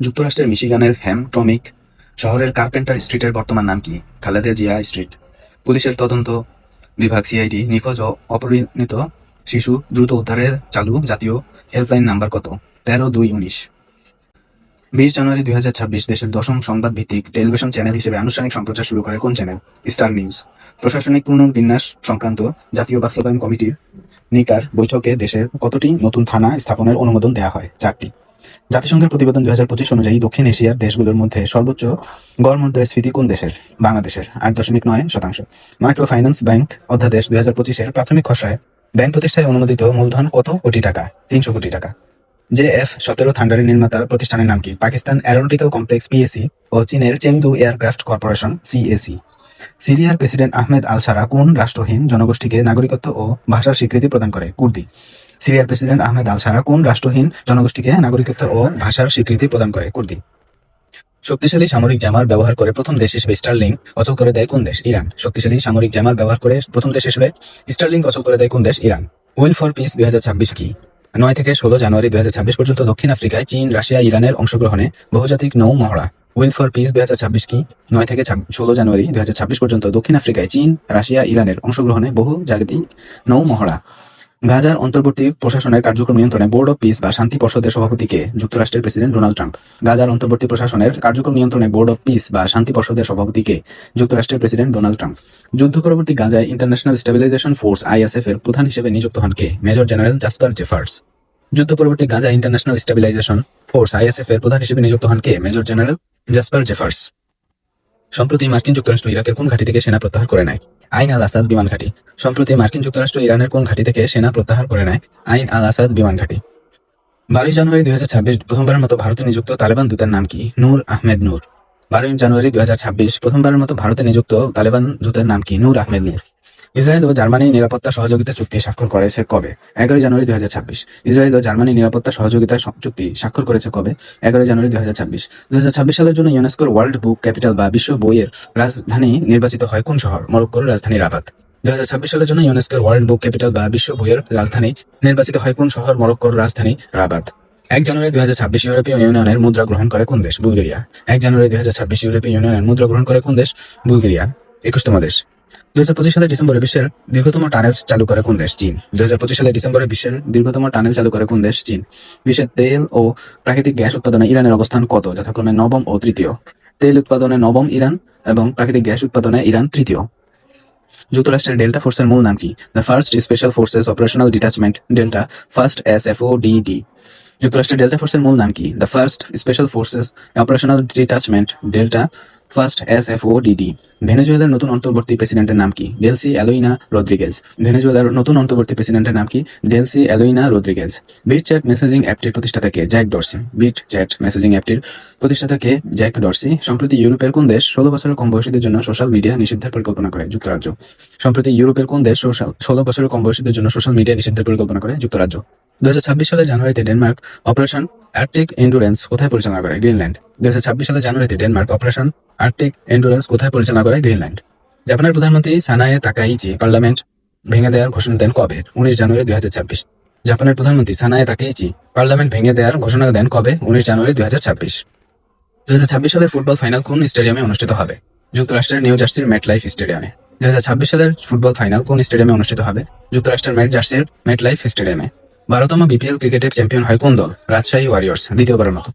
যুক্তরাষ্ট্রের মিশিগানের হ্যামট্রমিক শহরের কার্পেন্টার স্ট্রিটের বর্তমান নাম কি? খালেদা জিয়া স্ট্রিট। পুলিশের তদন্ত বিভাগ সিআইডি, নিখোঁজ ও অপরিণত শিশু দ্রুত উদ্ধারে চালু, জাতীয় হেল্পলাইন নাম্বার কত? তেরো দুই উনিশ। বিশ জানুয়ারি দুই হাজার ছাব্বিশ দেশের দশম সংবাদ ভিত্তিক টেলিভিশন চ্যানেল হিসেবে আনুষ্ঠানিক সম্প্রচার শুরু করে কোন চ্যানেল? Star news. প্রশাসনিক পুনর্বিন্যাস সংক্রান্ত জাতীয় বাস্তবায়ন কমিটির নিকার বৈঠকে দেশে কতটি নতুন থানা স্থাপনের অনুমোদন দেওয়া হয়? চারটি। জাতিসংঘের প্রতিবেদন দুই হাজার পঁচিশ অনুযায়ী দক্ষিণ এশিয়ার দেশগুলোর মধ্যে সর্বোচ্চ গড় মুদ্রাস্ফীতি কোন দেশের? বাংলাদেশের, আট দশমিক নয় শতাংশ। মাইক্রো ফাইন্যান্স ব্যাংক অধ্যাদেশ দুই হাজার পঁচিশের প্রাথমিক খসড়ায় ব্যাংক প্রতিষ্ঠায় অনুমোদিত মূলধন কত কোটি টাকা? তিনশো কোটি টাকা। জে এফ সতেরো থান্ডারের নির্মাতা প্রতিষ্ঠানের নাম কি? পাকিস্তান অ্যারোনটিক্যাল কমপ্লেক্স পিএসি ও চীনের চেংদু এয়ারক্রাফট কর্পোরেশন সিএসি সিরিয়ার প্রেসিডেন্ট আহমেদ আল সারা কোন রাষ্ট্রহীন জনগোষ্ঠীকে নাগরিকত্ব ও ভাষার স্বীকৃতি প্রদান করে? কুর্দি। সিরিয়ার প্রেসিডেন্ট আহমেদ আল সারা কোন রাষ্ট্রহীন জনগোষ্ঠীকে নাগরিকত্ব ও ভাষার স্বীকৃতি প্রদান করে? কুর্দি। শক্তিশালী সামরিক জামার ব্যবহার করে প্রথম দেশ হিসেবে স্টারলিং অচল করে দেয় কোন দেশ? ইরান। শক্তিশালী সামরিক জামার ব্যবহার করে প্রথম দেশ হিসেবে স্টারলিং অচল করে দেয় কোন দেশ? ইরান। উইল ফর পিস দুই হাজার ছাব্বিশ কি? নয় থেকে ষোলো জানুয়ারি দুই হাজার ছাব্বিশ পর্যন্ত দক্ষিণ আফ্রিকায় চীন, রাশিয়া, ইরানের অংশগ্রহণে বহুজাতিক নৌ মহড়া। উইল ফর পিস দুই হাজার ছাব্বিশ কি? নয় থেকে ষোলো জানুয়ারি দুই হাজার ছাব্বিশ পর্যন্ত দক্ষিণ আফ্রিকায় চীন, রাশিয়া, ইরানের অংশগ্রহণে বহু জাগতিক নৌ মহড়া। গাজার অন্তর্বর্তী প্রশাসনের কার্যক্রম নিয়ন্ত্রণে বোর্ড অফ পিস বা শান্তি পর্ষদের সভাপতিকে যুক্তরাষ্ট্রের প্রেসিডেন্ট ডোনাল্ড ট্রাম্প। গাজার অন্তর্বর্তী প্রশাসনের কার্যক্রম নিয়ন্ত্রণে বোর্ড অফ পিস বা শান্তি পর্ষদের সভাপতিকে যুক্তরাষ্ট্রের প্রেসিডেন্ট ডোনাল্ড ট্রাম্প। যুদ্ধ পরবর্তী গাজায় ইন্টারন্যাশনাল স্টেবিলাইজেশন ফোর্স আইএসএফ এর প্রধান হিসেবে নিযুক্ত হন কে? Major general Jasper Jeffers. যুদ্ধ পরবর্তী Gaza international stabilisation force ISF এর প্রধান হিসেবে নিযুক্ত হন কে? Major general Jasper Jeffers. সম্প্রতি মার্কিন যুক্তরাষ্ট্র ইরাকের কোন ঘাঁটি থেকে সেনা প্রত্যাহার করে নেয়? আইন আল আসাদ বিমান ঘাঁটি। সম্প্রতি মার্কিন যুক্তরাষ্ট্র ইরানের কোন ঘাঁটি থেকে সেনা প্রত্যাহার করে নেয়? আইন আল আসাদ বিমান ঘাঁটি। বারোই জানুয়ারি দুই হাজার ছাব্বিশ, প্রথমবারের মতো ভারতে নিযুক্ত তালেবান দূতের নাম কি? নূর আহমেদ নূর। বারোই জানুয়ারি দুই হাজার ছাব্বিশ, প্রথমবারের মতো ভারতে নিযুক্ত তালেবান দূতের নাম কি? নূর আহমেদ নূর। ইসরায়েল ও জার্মানি নিরাপত্তা সহযোগিতা চুক্তি স্বাক্ষর করেছে কবে? এগারোই জানুয়ারি দুই হাজার ছাব্বিশ। ইসরায়েল ও জার্মানি নিরাপত্তা সহযোগিতা চুক্তি স্বাক্ষর করেছে কবে? এগারোই জানুয়ারি দুই হাজার ছাব্বিশ। দুই হাজার ছাব্বিশ সালের জন্য ইউনেস্কোর ওয়ার্ল্ড বুক ক্যাপিটাল বা বিশ্ব বইয়ের রাজধানী নির্বাচিত হয় কোন শহর? মরক্কোর রাজধানী রাবাত। দুই হাজার ছাব্বিশ সালের জন্য ইউনেস্কোর ওয়ার্ল্ড বুক ক্যাপিটাল বা বিশ্ব বইয়ের রাজধানী নির্বাচিত হয় কোন শহর? মরক্কোর রাজধানী রাবাত। এক জানুয়ারি দুই হাজার ছাব্বিশ ইউরোপীয় ইউনিয়নের মুদ্রা গ্রহণ করে কোন দেশ? বুলগেরিয়া। এক জানুয়ারি দুই হাজার ছাব্বিশ ইউরোপীয় ইউনিয়নের মুদ্রা গ্রহণ করে কোন দেশ? বুলগেরিয়া, একুশতম দেশ। দুই হাজার পঁচিশ সালের ডিসেম্বরে বিশ্বের দীর্ঘতম টানেল চালু করে কোন দেশ? চীন। দুই হাজার পঁচিশ সালের ডিসেম্বরে বিশ্বের দীর্ঘতম টানেল চালু করে কোন দেশ? চীন। বিশ্বের তেল ও প্রাকৃতিক গ্যাস উৎপাদনে ইরানের অবস্থান কত? যথাক্রমে নবম ও তৃতীয়। তেল উৎপাদনে নবম ইরান এবং প্রাকৃতিক গ্যাস উৎপাদনে ইরান তৃতীয়। যুক্তরাষ্ট্রের ডেল্টা ফোর্সের মূল নাম কি? The first special forces operational detachment, Delta first S F O D D. যুক্তরাষ্ট্রের ডেল্টা ফোর্সের মূল নাম কি? The first special forces operational detachment, Delta first S F O DD ভেনেজুয়েলার নতুন অন্তর্বর্তী প্রেসিডেন্টের নাম কি? ডেলসি অ্যালোইনা রদ্রিগেজ ভেনেজুয়েলার নতুন অন্তর্বর্তী প্রেসিডেন্টের নাম কি? Delcy Eloina Rodriguez BitChat messaging অ্যাপটির প্রতিষ্ঠাতা কে? Jack Dorsey. Bit chat messaging অ্যাপটির প্রতিষ্ঠাতা কে? Jack Dorsey. সম্প্রতি ইউরোপের কোন দেশ ষোলো বছরের কম বয়সীদের জন্য সোশ্যাল মিডিয়া নিষিদ্ধের পরিকল্পনা করে, যুক্তরাজ্য। সম্প্রতি ইউরোপের কোন দেশ সোশ্যাল ষোলো বছরের কম বয়সীদের জন্য সোশ্যাল মিডিয়া নিষিদ্ধের পরিকল্পনা করে, যুক্তরাজ্য। দু সালের জানুয়ারিতে ডেনমার্ক অপারেশন আর্কটিক এন্ডুরেন্স কোথায় পরিচালনা করে? গ্রিনল্যান্ড। দু হাজার ছাব্বিশ সালের জানুয়ারিতে ডেনমার্ক অপারেশন আর্কটিক এন্ডুরেন্স কোথায় পরিচালনা করে? গ্রিনল্যান্ড। জাপানের প্রধানমন্ত্রী সানায়ে তাকাইচি পার্লামেন্ট ভেঙে দেওয়ার ঘোষণা দেন কবে? উনিশ জানুয়ারি দুই হাজার ছাব্বিশ। জাপানের প্রধানমন্ত্রী সানায়ে তাকাইচি পার্লামেন্ট ভেঙে দেওয়ার ঘোষণা দেন কবে? উনিশ জানুয়ারি দুই হাজার ছাব্বিশ। দু হাজার ছাব্বিশ সালের ফুটবল ফাইনাল কোন স্টেডিয়ামে অনুষ্ঠিত হবে? যুক্তরাষ্ট্রের নিউ জার্সির মেট লাইফ স্টেডিয়ামে। দুই হাজার ছাব্বিশ সালের ফুটবল ফাইনাল কোন স্টেডিয়ামে অনুষ্ঠিত হবে? যুক্তরাষ্ট্রের মেট জার্সির মেট লাইফ স্টেডিয়ামে। বারোতম বিপিএল ক্রিকেটে চ্যাম্পিয়ন হয় কোন দল? রাজশাহী ওয়ারিয়র্স, দ্বিতীয়বারের মতো।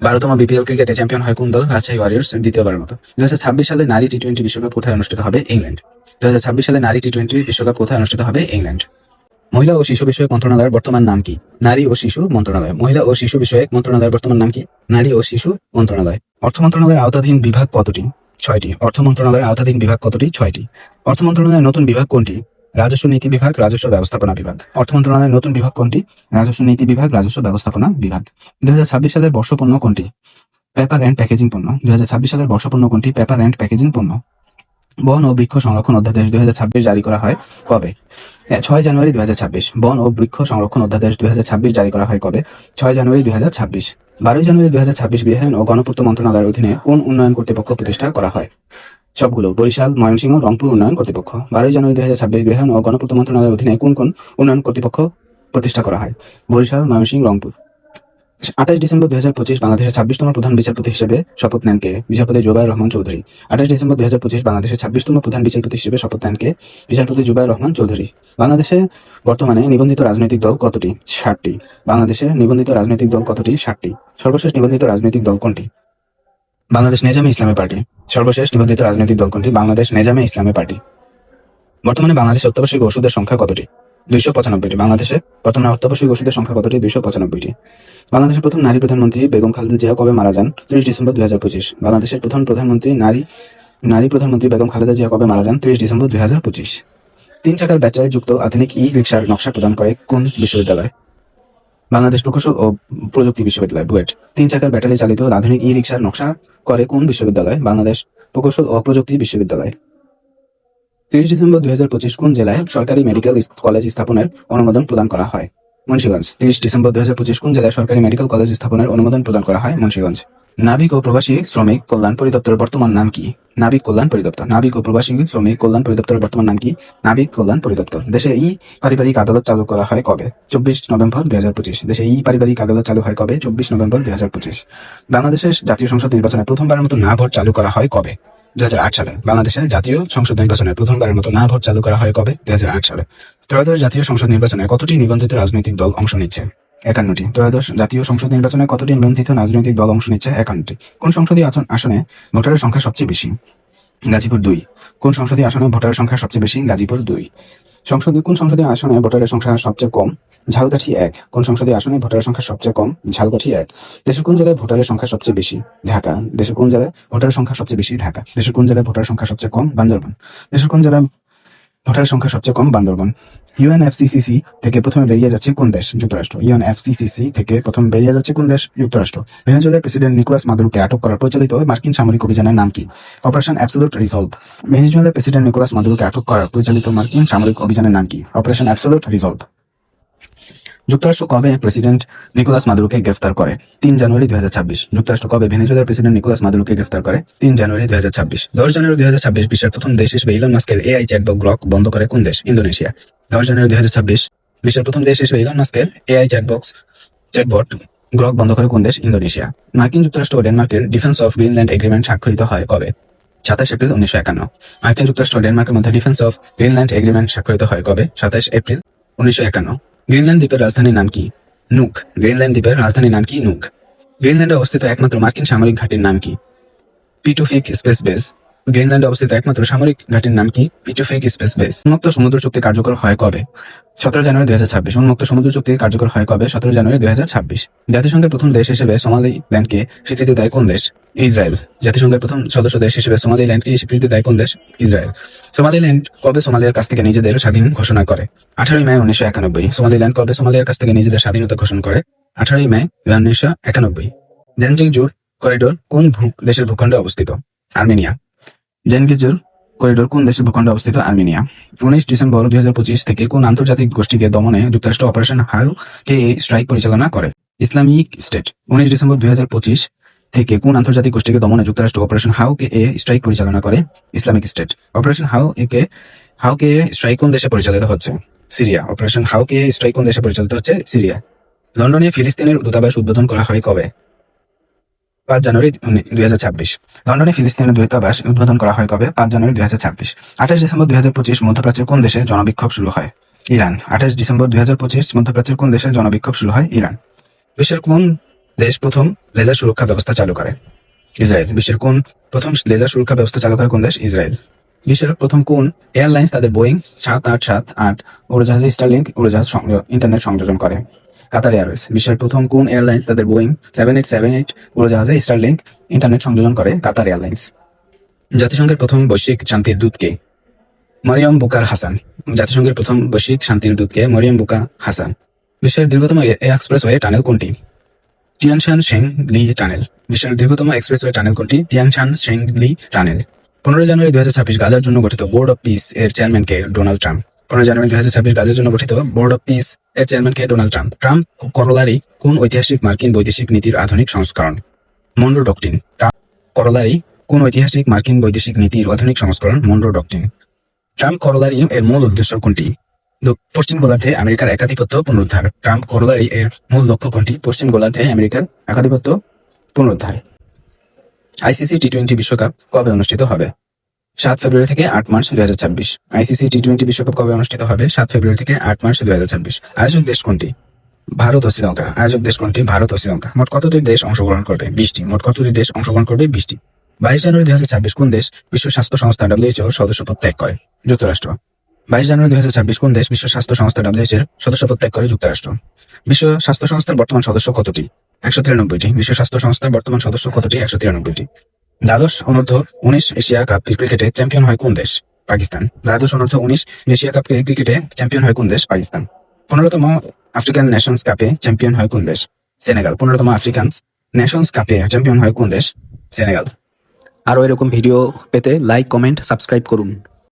বারোতম বিপিএল ক্রিকেটে চ্যাম্পিয়ন হয় কোন দল? রাজশাহী ওয়ারিয়র্স, দ্বিতীয়বারের মতো। দু হাজার ছাব্বিশ সালে নারী টি টোয়েন্টি বিশ্বকাপ কোথায় অনুষ্ঠিত হবে? ইংল্যান্ড। দু হাজার ছাব্বিশ সালে নারী টি টোয়েন্টি বিশ্বকাপ কোথায় অনুষ্ঠিত হবে? ইংল্যান্ড। মহিলা ও শিশু বিষয়ক মন্ত্রণালয়ের বর্তমান নাম কি? নারী ও শিশু মন্ত্রণালয়। মহিলা ও শিশু বিষয়ক মন্ত্রণালয়ের বর্তমান নাম কি? নারী ও শিশু মন্ত্রণালয়। অর্থ মন্ত্রণালয়ের আওতাধীন বিভাগ কতটি? ছয়টি। অর্থ মন্ত্রণালয়ের আওতাধীন বিভাগ কতটি? ছয়টি। অর্থ মন্ত্রণালয়ের নতুন বিভাগ কোনটি? রাজস্ব নীতি বিভাগ, রাজস্ব ব্যবস্থাপনা বিভাগ। অর্থ মন্ত্রণালয়ের নতুন বিভাগ কোনটি? রাজস্ব নীতি বিভাগ, রাজস্ব ব্যবস্থাপনা বিভাগ। দুই হাজার ছাব্বিশ সালের বর্ষপণ্য কোনটি? পেপার অ্যান্ড প্যাকেজিং পণ্য। দুই হাজার ছাব্বিশ সালের বর্ষপণ্য কোনটি? পেপার অ্যান্ড প্যাকেজিং পণ্য। বন ও বৃক্ষ সংরক্ষণ অধ্যাদেশ দুই হাজার ছাব্বিশ জারি করা হয় কবে? ছয় জানুয়ারি দুই হাজার ছাব্বিশ। বন ও বৃক্ষ সংরক্ষণ অধ্যাদেশ দুই হাজার ছাব্বিশ জারি করা হয় কবে? ছয় জানুয়ারি দুই বারোই জানুয়ারি দুই হাজার ছাব্বিশ গৃহায়ণ ও গণপূর্ত মন্ত্রণালয়ের অধীনে কোন উন্নয়ন কর্তৃপক্ষ প্রতিষ্ঠা করা হয়? সবগুলো, বরিশাল, ময়মনসিংহ, রংপুর উন্নয়ন কর্তৃপক্ষ। বারোই জানুয়ারি দুই হাজার ছাব্বিশ গৃহায়ণ ও গণপূর্ত মন্ত্রণালয়ের অধীনে কোন কোন উন্নয়ন কর্তৃপক্ষ প্রতিষ্ঠা করা হয়? বরিশাল, ময়মনসিংহ, রংপুর। আঠাশ ডিসেম্বর দুই হাজার পঁচিশ বাংলাদেশের ছাব্বিশতম প্রধান বিচারপতি হিসেবে শপথ নেন কে? বিচারপতি জুবাই রহমান চৌধুরী। আঠাশ ডিসেম্বর দুই হাজার পঁচিশ বাংলাদেশের ছাব্বিশতম প্রধান বিচারপতি হিসেবে শপথ নেন কে? বিচারপতি জুবাইর রহমান চৌধুরী। বাংলাদেশে বর্তমানে নিবন্ধিত রাজনৈতিক দল কতটি? ষাটটি। বাংলাদেশের নিবন্ধিত রাজনৈতিক দল কতটি? ষাটটি। সর্বশেষ নিবন্ধিত রাজনৈতিক দল কোনটি? বাংলাদেশ নেজামে ইসলামী পার্টি। সর্বশেষ নিবন্ধিত রাজনৈতিক দল কোনটি বাংলাদেশ নেজামে ইসলামী পার্টি। বর্তমানে বাংলাদেশে অত্যাবশ্যক ওষুধের সংখ্যা কতটি? দুইশো পঁচানব্বইটি। বাংলাদেশে বর্তমানে অত্যাবশ্যক ওষুধের সংখ্যা কতটি? দুইশো পঁচানব্বইটি। বাংলাদেশের প্রথম নারী প্রধানমন্ত্রী বেগম খালেদা জিয়া কবে মারা যান? ত্রিশ ডিসেম্বর দুই হাজার পঁচিশ। বাংলাদেশের প্রথম প্রধানমন্ত্রী নারী নারী প্রধানমন্ত্রী বেগম খালেদা জিয়া কবে মারা যান? ত্রিশ ডিসেম্বর দুই হাজার পঁচিশ। তিন চাকার ব্যাটারি যুক্ত আধুনিক ই রিক্সার নকশা প্রদান করে কোন বিশ্ববিদ্যালয়? বাংলাদেশ প্রকৌশল ও প্রযুক্তি বিশ্ববিদ্যালয়, বুয়েট। তিন চাকার ব্যাটারি চালিত আধুনিক ই রিক্সার নকশা করে কোন বিশ্ববিদ্যালয়? বাংলাদেশ প্রকৌশল ও প্রযুক্তি বিশ্ববিদ্যালয়। তিরিশ ডিসেম্বর দুই হাজার পঁচিশ কোন জেলায় সরকারি মেডিকেল কলেজ স্থাপনের অনুমোদন প্রদান করা হয়? মুন্সিগঞ্জ। তিরিশ ডিসেম্বর দুই হাজার পঁচিশ কোন জেলায় সরকারি মেডিকেল কলেজ স্থাপনের অনুমোদন প্রদান করা হয়? মুন্সিগঞ্জ। নাবিক ও প্রবাসী শ্রমিক কল্যাণ পরিদপ্তরের বর্তমান নাম কি? নাবিক কল্যাণ পরিদপ্তর। নাবিক ও প্রবাসী শ্রমিক কল্যাণ পরিদপ্তরের বর্তমান নাম কি? নাবিক কল্যাণ পরিদপ্তর। দেশে ই পারিবারিক আদালত চালু করা হয় কবে? চব্বিশ নভেম্বর দুই হাজার পঁচিশ। দেশে ই পারিবারিক আদালত চালু হয় কবে? চব্বিশ নভেম্বর দুই হাজার পঁচিশ। বাংলাদেশের জাতীয় সংসদ নির্বাচনে প্রথমবারের মতো না ভোট চালু করা হয় কবে? দুই হাজার আট সালে। বাংলাদেশে জাতীয় সংসদ নির্বাচনে প্রথমবারের মতো না ভোট চালু করা হয় কবে? দুই হাজার আট সালে। ত্রয়োদশ জাতীয় সংসদ নির্বাচনে কতটি নিবন্ধিত রাজনৈতিক দল অংশ নিচ্ছে? একান্নটি। ত্রয়োদশ জাতীয় সংসদ নির্বাচনে কতটি নিবন্ধিত রাজনৈতিক দল অংশ নিচ্ছে একান্নটি। কোন সংসদীয় আসন- ভোটারের সংখ্যা সবচেয়ে বেশি? গাজীপুর দুই। কোন সংসদীয় আসনে ভোটারের সংখ্যা সবচেয়ে বেশি? গাজীপুর দুই। সংসদীয় কোন সংসদীয় আসনে ভোটারের সংখ্যা সবচেয়ে কম? ঝালকাঠি এক। কোন সংসদীয় আসনে ভোটারের সংখ্যা সবচেয়ে কম? ঝালকাঠি এক। দেশের কোন জেলায় ভোটারের সংখ্যা সবচেয়ে বেশি? ঢাকা। দেশের কোন জেলায় ভোটারের সংখ্যা সবচেয়ে বেশি? ঢাকা। দেশের কোন জেলায় ভোটারের সংখ্যা সবচেয়ে কম? বান্দরবান। দেশের কোন জেলায় ভোটারের সংখ্যা সবচেয়ে কম? বান্দরবান। ইউএনএফসিসিসি থেকে প্রথমে বেরিয়ে যাচ্ছে কোন দেশ? যুক্তরাষ্ট্র। ইউএনএফসিসিসি থেকে প্রথম বেরিয়ে যাচ্ছে কোন দেশ? যুক্তরাষ্ট্র। ভেনেজুয়েলার প্রেসিডেন্ট নিকোলাস মাদুরোকে আটক করার প্রচলিত মার্কিন সামরিক অভিযানের নাম কি? Operation Absolute Resolve. ভেনেজুয়েলার প্রেসিডেন্ট নিকোলাস মাদুরোকে আটক করার প্রচলিত মার্কিন সামরিক অভিযানের নাম কি? Operation Absolute Resolve. যুক্তরাষ্ট্র কবে প্রেসিডেন্ট নিকোলাস মাদুরোকে গ্রেফতার করে? তিন জানুয়ারি দুই হাজার ছাব্বিশ। যুক্তরাষ্ট্র কবে ভেনেজুয়েলার প্রেসিডেন্ট নিকোলাস মাদুরোকে গ্রেফতার করে? তিন জানুয়ারি দুই হাজার ছাব্বিশ। দশ জানুয়ারি দুই হাজার ছাব্বিশ বিশ্বের প্রথম দেশ হিসেবে ইলন মাস্কের এআই চ্যাটবট ব্লক বন্ধ করে কোন দেশ? ইন্দোনেশিয়া। দশ জানুয়ারি দুই হাজার ছাব্বিশ বিশ্বের প্রথম দেশ হিসেবে ইলন মাস্কের এআই চ্যাটবক্স চ্যাটবট গ্রক বন্ধ করে কোন দেশ? ইন্দোনেশিয়া। মার্কিন যুক্তরাষ্ট্র ও ডেনমার্কের ডিফেন্স অফ গ্রিনল্যান্ড এগ্রিমেন্ট স্বাক্ষরিত হয় কবে? সাতাশ এপ্রিল উনিশশো একান্ন। মার্কিন যুক্তরাষ্ট্র ডেনমার্কের মধ্যে ডিফেন্স অফ গ্রিনল্যান্ড এগ্রিমেন্ট স্বাক্ষরিত হয় কবে? সাতাশ এপ্রিল উনিশশো একান্ন। গ্রিনল্যান্ড দ্বীপের রাজধানীর নাম কি? নুক। গ্রিনল্যান্ড দ্বীপের রাজধানীর নাম কি? নুক। গ্রিনল্যান্ডে অবস্থিত একমাত্র মার্কিন সামরিক ঘাটির নাম কি? পিটুফিক স্পেস বেস গ্রিনল্যান্ডে অবস্থিত একমাত্র সামরিক ঘাটির নাম কি? পিটুফিক স্পেস বেস উন্মুক্ত সমুদ্র চুক্তি কার্যকর হয় কবে? সতেরো জানুয়ারি দুই হাজার ছাব্বিশ। উন্মুক্ত সমুদ্র চুক্তি কার্যকর হয় কবে? সতেরো জানুয়ারি দুই হাজার ছাব্বিশ। জাতিসংঘের প্রথম দেশ হিসেবে সোমালিল্যান্ডকে স্বীকৃতি দেয় কোন দেশ? ইসরায়েল। জাতিসংঘের প্রথম সদস্য দেশ হিসেবে সোমালিল্যান্ডকে স্বীকৃতি দেয় কোন দেশ? ইসরায়েল। সোমালিল্যান্ড কবে সোমালিয়ার কাছ থেকে নিজেদের স্বাধীন ঘোষণা করে? আঠারোই মে উনিশশো একানব্বই। সোমালিল্যান্ড কবে সোমালিয়ার কাছ থেকে নিজেদের স্বাধীনতা ঘোষণা করে? আঠারোই মে উনিশশো একানব্বই। জেনজিংজুর করিডোর কোন দেশের ভূখণ্ডে অবস্থিত? আর্মেনিয়া। জেনগিজুর করিডোর কোন দেশের ভূখণ্ডে অবস্থিত? আর্মেনিয়া। উনিশ ডিসেম্বর দুই হাজার পঁচিশ থেকে কোন আন্তর্জাতিক গোষ্ঠীকে দমনে যুক্তরাষ্ট্র অপারেশন হাউ কে স্ট্রাইক পরিচালনা করে? Islamic state. উনিশ ডিসেম্বর দুই হাজার পঁচিশ থেকে কোন আন্তর্জাতিক গোষ্ঠীকে দমনে যুক্তরাষ্ট্র operation how K A strike পরিচালনা করে? Islamic State. Operation Hawkeye Hawkeye Strike কোন দেশে পরিচালিত হচ্ছে? Syria. Operation how K strike কোন দেশে পরিচালিত হচ্ছে? সিরিয়া। লন্ডনে ফিলিস্তিনের দূতাবাস উদ্বোধন করা হয় কবে? পাঁচ জানুয়ারি দুই হাজার ছাব্বিশ। লন্ডনে ফিলিস্তিনের দূতাবাস উদ্বোধন করা হয় কবে? পাঁচ জানুয়ারি দুই হাজার ছাব্বিশ। আঠাশ ডিসেম্বর দুই হাজার পঁচিশ মধ্যপ্রাচ্যের কোন দেশে জনবিক্ষোভ শুরু হয়? ইরান। আঠাশ ডিসেম্বর দুই হাজার পঁচিশ মধ্যপ্রাচ্যের কোন দেশে জনবিক্ষোভ শুরু হয়? ইরান। বিশ্বের কোন দেশ প্রথম লেজার সুরক্ষা ব্যবস্থা চালু করে? ইসরায়েল। বিশ্বের কোন প্রথম লেজার সুরক্ষা ব্যবস্থা চালু করে কোন দেশ? ইসরায়েল। বিশ্বের প্রথম কোন এয়ারলাইন্স তাদের বোয়িং সাত আট সাত আট উড়োজাহাজে স্টারলিংক উড়োজাহাজ ইন্টারনেট সংযোজন করে? কাতার এয়ারওয়েজ বিশ্বের প্রথম কোন এয়ারলাইন্স, তাদের Boeing, seven eight seven eight, উড়োজাহাজে স্টারলিংক ইন্টারনেট সংযোজন করে কাতার এয়ারলাইন্স। জাতিসংঘের প্রথম বৈশ্বিক শান্তির দূতকে মরিয়ম বুকার হাসান। জাতিসংঘের প্রথম বৈশ্বিক শান্তির দূতকে মরিয়ম বুকা হাসান। বিশ্বের দীর্ঘতম এক্সপ্রেসওয়ে টানেল কোনটি? Tianshan Shengli tunnel. বিশ্বের দীর্ঘতম এক্সপ্রেসওয়ে টানেল কোনটি? Tianshan Shengli tunnel. পনেরো জানুয়ারি দু হাজার ছাব্বিশ গাজার জন্য গঠিত বোর্ড অফ পিস এর চেয়ারম্যানকে ডোনাল্ড ট্রাম্প। পনেরো জানুয়ারি দুই হাজার ছাব্বিশ গাজার জন্য গঠিত বোর্ড অফ পিস এর চেয়ারম্যানকে ডোনাল্ড ট্রাম্প ট্রাম্প করলারি কোন ঐতিহাসিক মার্কিন বৈদেশিক নীতির আধুনিক সংস্করণ? মন্ডো ডকটিন ট্রাম্প করলারি কোন ঐতিহাসিক মার্কিন বৈদেশিক নীতির আধুনিক সংস্করণ? মন্ডো ডকটিন ট্রাম্প করলারি এর মূল উদ্দেশ্য কোনটি? পশ্চিম গোলার্ধে আমেরিকার একাধিপত্য পুনরুদ্ধার। ট্রাম্প করলারি এর মূল লক্ষ্য কোনটি? পশ্চিম গোলার্ধে আমেরিকার একাধিপত্য পুনরুদ্ধার। আইসিসি টি টোয়েন্টি বিশ্বকাপ কবে অনুষ্ঠিত হবে? সাত ফেব্রুয়ারি থেকে আট মার্চ দুই হাজার ছাব্বিশ। আইসিসি টি টোয়েন্টি বিশ্বকাপ কবে অনুষ্ঠিত হবে? সাত ফেব্রুয়ারি থেকে আট মার্চ দুই হাজার ছাব্বিশ। আয়োজক দেশ কোনটি? ভারত ও শ্রীলঙ্কা। আয়োজক দেশ কোনটি? ভারত ও শ্রীলঙ্কা। মোট কতটি দেশ অংশগ্রহণ করবে? বিশটি। মোট কতটি দেশ অংশগ্রহণ করবে? বিশটি। বাইশ জানুয়ারি দুই হাজার ছাব্বিশ কোন দেশ বিশ্ব স্বাস্থ্য সংস্থা ডব্লিউএইচও সদস্যপদ ত্যাগ করে? যুক্তরাষ্ট্র। বাইশ জানুয়ারি দুই হাজার ছাব্বিশ কোন দেশ বিশ্ব স্বাস্থ্য সংস্থা ডব্লিউএইচ এর সদস্যপদ ত্যাগ করে? যুক্তরাষ্ট্র। বিশ্ব স্বাস্থ্য সংস্থার বর্তমান সদস্য কতটি? একশো তিরানব্বইটি। বিশ্ব স্বাস্থ্য সংস্থার বর্তমান সদস্য কতটি? একশো তিরানব্বইটি। দ্বাদশ অনূর্ধ্ব উনিশ এশিয়া কাপ ক্রিকেটে চ্যাম্পিয়ন হয় কোন দেশ? পাকিস্তান। দ্বাদশ অনূর্ধ্ব উনিশ এশিয়া কাপ ক্রিকেটে চ্যাম্পিয়ন হয় কোন দেশ? পাকিস্তান। পনেরোতম আফ্রিকান নেশনস কাপে চ্যাম্পিয়ন হয় কোন দেশ? সেনেগাল। পনেরোতম আফ্রিকান নেশনস কাপে চ্যাম্পিয়ন হয় কোন দেশ? সেনেগাল। আরও এরকম ভিডিও পেতে লাইক, কমেন্ট, সাবস্ক্রাইব করুন।